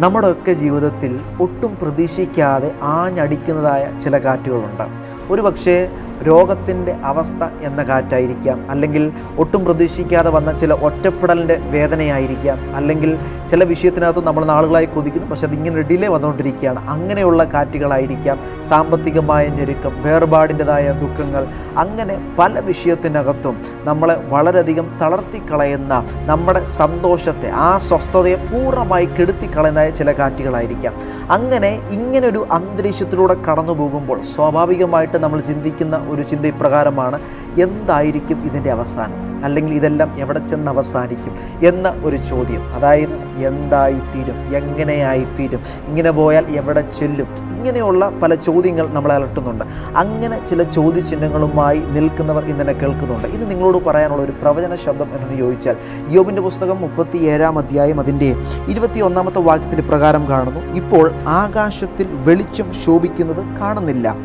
നമ്മുടെയൊക്കെ ജീവിതത്തിൽ ഒട്ടും പ്രതീക്ഷിക്കാതെ ആഞ്ഞടിക്കുന്നതായ ചില കാറ്റുകളുണ്ട്. ഒരു പക്ഷേ രോഗത്തിന്റെ അവസ്ഥ എന്ന കാറ്റായിരിക്കാം. അല്ലെങ്കിൽ ഒട്ടും പ്രതീക്ഷിക്കാതെ വന്ന ചില ഒറ്റപ്പെടലിന്റെ വേദനയായിരിക്കാം. അല്ലെങ്കിൽ ചില വിഷയത്തിനകത്ത് നമ്മൾ നാളുകളായി കൊതിക്കുന്നു. പക്ഷെ അതിങ്ങനെ ഡിലേ വന്നുകൊണ്ടിരിക്കുകയാണ്. അങ്ങനെയുള്ള കാറ്റുകളായിരിക്കാം. സാമ്പത്തികമായ ഞെരുക്കം വേർപാടിന്റെതായ ദുഃഖങ്ങൾ അങ്ങനെ പല വിഷയത്തിനകത്തും നമ്മളെ വളരെയധികം തളർത്തിക്കളയുന്ന നമ്മുടെ സന്തോഷത്തെ ആ സ്വസ്ഥതയെ പൂർണമായി കെടുത്തിക്കളയുന്ന ചില കാറ്റുകളായിരിക്കാം. അങ്ങനെ ഇങ്ങനൊരു അന്തരീക്ഷത്തിലൂടെ കടന്നു പോകുമ്പോൾ സ്വാഭാവികമായിട്ട് നമ്മൾ ചിന്തിക്കുന്ന ഒരു ചിന്ത ഇപ്രകാരമാണ് എന്തായിരിക്കും ഇതിന്റെ അവസാനം? അല്ലെങ്കിൽ ഇതെല്ലാം എവിടെ ചെന്ന് അവസാനിക്കും എന്ന ഒരു ചോദ്യം. അതായത് എന്തായിത്തീരും എങ്ങനെയായിത്തീരും ഇങ്ങനെ പോയാൽ എവിടെ ചെല്ലും? ഇങ്ങനെയുള്ള പല ചോദ്യങ്ങൾ നമ്മളെ അലട്ടുന്നുണ്ട്. അങ്ങനെ ചില ചോദ്യചിഹ്നങ്ങളുമായി നിൽക്കുന്നവർ ഇന്നെ കേൾക്കുന്നുണ്ട്. ഇന്ന് നിങ്ങളോട് പറയാനുള്ള ഒരു പ്രവചന ശബ്ദം എന്നത് ചോദിച്ചാൽ യോബിന്റെ പുസ്തകം മുപ്പത്തി ഏഴാം അധ്യായം അതിന്റെ ഇരുപത്തി ഒന്നാമത്തെ വാക്യത്തിൽ പ്രകാരം കാണുന്നു. ഇപ്പോൾ ആകാശത്തിൽ വെളിച്ചം ശോഭിക്കുന്നത് കാണുന്നില്ല.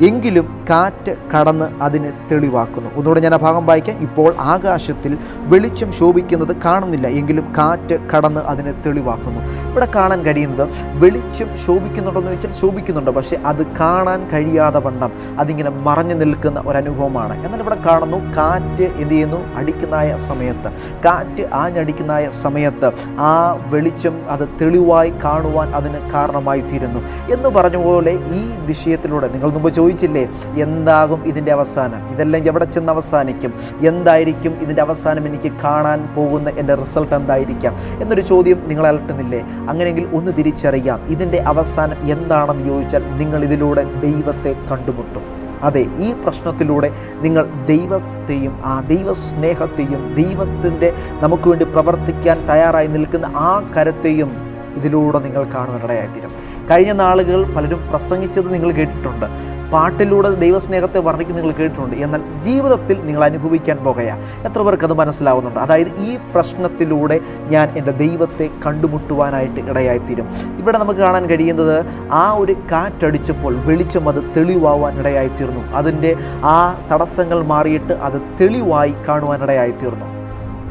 എങ്കിലും കാറ്റ് കടന്ന് അതിനെ തെളിവാക്കുന്നു. ഒന്നുകൂടെ ഞാൻ ആ ഭാഗം വായിക്കാം. ഇപ്പോൾ ആകാശത്തിൽ വെളിച്ചം ശോഭിക്കുന്നത് കാണുന്നില്ല. എങ്കിലും കാറ്റ് കടന്ന് അതിനെ തെളിവാക്കുന്നു. ഇവിടെ കാണാൻ കഴിയുന്നത് വെളിച്ചം ശോഭിക്കുന്നുണ്ടോ എന്ന് വെച്ചാൽ ശോഭിക്കുന്നുണ്ട്. പക്ഷേ അത് കാണാൻ കഴിയാതെ വണ്ണം അതിങ്ങനെ മറഞ്ഞു നിൽക്കുന്ന ഒരനുഭവമാണ്. എന്നാൽ ഇവിടെ കാണുന്നു കാറ്റ് എന്ത് ചെയ്യുന്നു? അടിക്കുന്നതായ സമയത്ത്. കാറ്റ് ആഞ്ഞടിക്കുന്നതായ സമയത്ത് ആ വെളിച്ചം അത് തെളിവായി കാണുവാൻ അതിന് കാരണമായി തീരുന്നു എന്ന് പറഞ്ഞ പോലെ ഈ വിഷയത്തിലൂടെ നിങ്ങൾ മുമ്പ് ചോദിച്ചില്ലേ? എന്താകും ഇതിന്റെ അവസാനം? ഇതെല്ലാം എവിടെ ചെന്ന് അവസാനിക്കും? എന്തായിരിക്കും ഇതിന്റെ അവസാനം എനിക്ക് കാണാൻ പോകുന്ന എന്റെ റിസൾട്ട് എന്തായിരിക്കാം? എന്നൊരു ചോദ്യം നിങ്ങൾ അലട്ടുന്നില്ലേ? അങ്ങനെയെങ്കിൽ ഒന്ന് തിരിച്ചറിയാം ഇതിന്റെ അവസാനം എന്താണെന്ന് ചോദിച്ചാൽ നിങ്ങൾ ഇതിലൂടെ ദൈവത്തെ കണ്ടുമുട്ടും. അതെ ഈ പ്രശ്നത്തിലൂടെ നിങ്ങൾ ദൈവത്തെയും ആ ദൈവസ്നേഹത്തെയും ദൈവത്തിന്റെ നമുക്ക് വേണ്ടി പ്രവർത്തിക്കാൻ തയ്യാറായി നിൽക്കുന്ന ആ കരത്തെയും ഇതിലൂടെ നിങ്ങൾ കാണുവാനിടയായിത്തീരും. കഴിഞ്ഞ നാളുകൾ പലരും പ്രസംഗിച്ചത് നിങ്ങൾ കേട്ടിട്ടുണ്ട്. പാട്ടിലൂടെ ദൈവസ്നേഹത്തെ വർണിക്കുന്ന നിങ്ങൾ കേട്ടിട്ടുണ്ട്. എന്നാൽ ജീവിതത്തിൽ നിങ്ങൾ അനുഭവിക്കാൻ പോകയാ എത്ര പേർക്ക് അത് മനസ്സിലാവുന്നുണ്ട്? അതായത് ഈ പ്രശ്നത്തിലൂടെ ഞാൻ എന്റെ ദൈവത്തെ കണ്ടുമുട്ടുവാനായിട്ട് ഇടയായിത്തീരും. ഇവിടെ നമുക്ക് കാണാൻ കഴിയുന്നത് ആ ഒരു കാറ്റടിച്ചപ്പോൾ വെളിച്ചം അത് തെളിവാവാൻ ഇടയായിത്തീർന്നു. അതിന്റെ ആ തടസ്സങ്ങൾ മാറിയിട്ട് അത് തെളിവായി കാണുവാൻ ഇടയായിത്തീർന്നു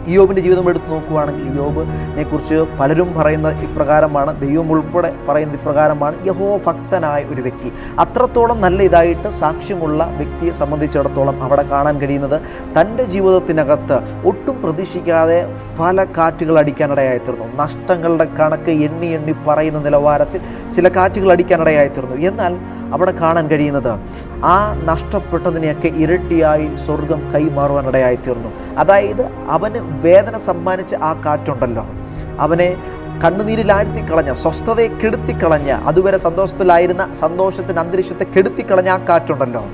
യോബിന്റെ ജീവിതം എടുത്ത് നോക്കുകയാണെങ്കിൽ യോബിനെ കുറിച്ച് പലരും പറയുന്ന ഇപ്രകാരമാണ് ദൈവം ഉൾപ്പെടെ പറയുന്ന ഇപ്രകാരമാണ്. യഹോ ഭക്തനായ ഒരു വ്യക്തി. അത്രത്തോളം നല്ല ഇതായിട്ട് സാക്ഷ്യമുള്ള വ്യക്തിയെ സംബന്ധിച്ചിടത്തോളം അവിടെ കാണാൻ കഴിയുന്നത് തന്റെ ജീവിതത്തിനകത്ത് ഒട്ടും പ്രതീക്ഷിക്കാതെ പല കാറ്റുകൾ അടിക്കാനിടയായിത്തീർന്നു. നഷ്ടങ്ങളുടെ കണക്ക് എണ്ണി എണ്ണി പറയുന്ന നിലവാരത്തിൽ ചില കാറ്റുകൾ അടിക്കാനിടയായിത്തീർന്നു. എന്നാൽ അവിടെ കാണാൻ കഴിയുന്നത് ആ നഷ്ടപ്പെട്ടതിനെയൊക്കെ ഇരട്ടിയായി സ്വർഗം കൈമാറുവാനിടയായി തീർന്നു അതായത് അവന് വേദന സമ്മാനിച്ച ആ കാറ്റുണ്ടല്ലോ. അവനെ കണ്ണുനീരിലാഴ്ത്തി കളഞ്ഞ സ്വസ്ഥതയെ കെടുത്തിക്കളഞ്ഞ അതുവരെ സന്തോഷത്തിലായിരുന്ന സന്തോഷത്തിന്റെ അന്തരീക്ഷത്തെ കെടുത്തിക്കളഞ്ഞ ആ കാറ്റുണ്ടല്ലോ.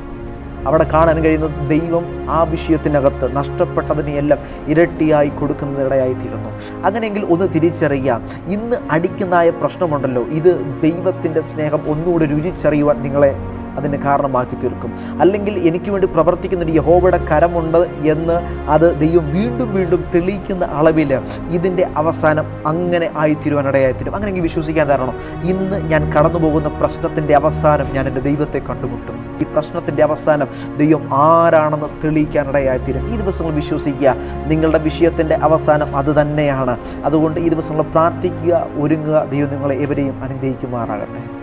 അവിടെ കാണാൻ കഴിയുന്നത് ദൈവം ആ വിഷയത്തിനകത്ത് നഷ്ടപ്പെട്ടതിനെയെല്ലാം ഇരട്ടിയായി കൊടുക്കുന്നതിടയായിത്തീരുന്നു അങ്ങനെയെങ്കിൽ ഒന്ന് തിരിച്ചറിയാം ഇന്ന് അടിക്കുന്നതായ പ്രശ്നമുണ്ടല്ലോ. ഇത് ദൈവത്തിന്റെ സ്നേഹം ഒന്നുകൂടി രുചിച്ചറിയുവാൻ നിങ്ങളെ അതിന് കാരണമാക്കി തീർക്കും. അല്ലെങ്കിൽ എനിക്ക് വേണ്ടി പ്രവർത്തിക്കുന്ന ഒരു യഹോവയുടെ കരമുണ്ട് എന്ന് അത് ദൈവം വീണ്ടും വീണ്ടും തെളിയിക്കുന്ന അളവിൽ ഇതിന്റെ അവസാനം അങ്ങനെ ആയിത്തീരുവാനിടയായിത്തീരും അങ്ങനെയെങ്കിൽ വിശ്വസിക്കാൻ കാരണം ഇന്ന് ഞാൻ കടന്നു പോകുന്ന പ്രശ്നത്തിന്റെ അവസാനം ഞാൻ എന്റെ ദൈവത്തെ കണ്ടുമുട്ടും. ഈ പ്രശ്നത്തിന്റെ അവസാനം ദൈവം ആരാണെന്ന് തെളിയിക്കാനിടയായിത്തീരും. ഈ ദിവസങ്ങൾ വിശ്വസിക്കുക. നിങ്ങളുടെ വിഷയത്തിന്റെ അവസാനം അത് തന്നെയാണ്. അതുകൊണ്ട് ഈ ദിവസങ്ങൾ പ്രാർത്ഥിക്കുക ഒരുങ്ങുക. ദൈവം നിങ്ങളെ എവരെയും അനുഗ്രഹിക്കുമാറാകട്ടെ.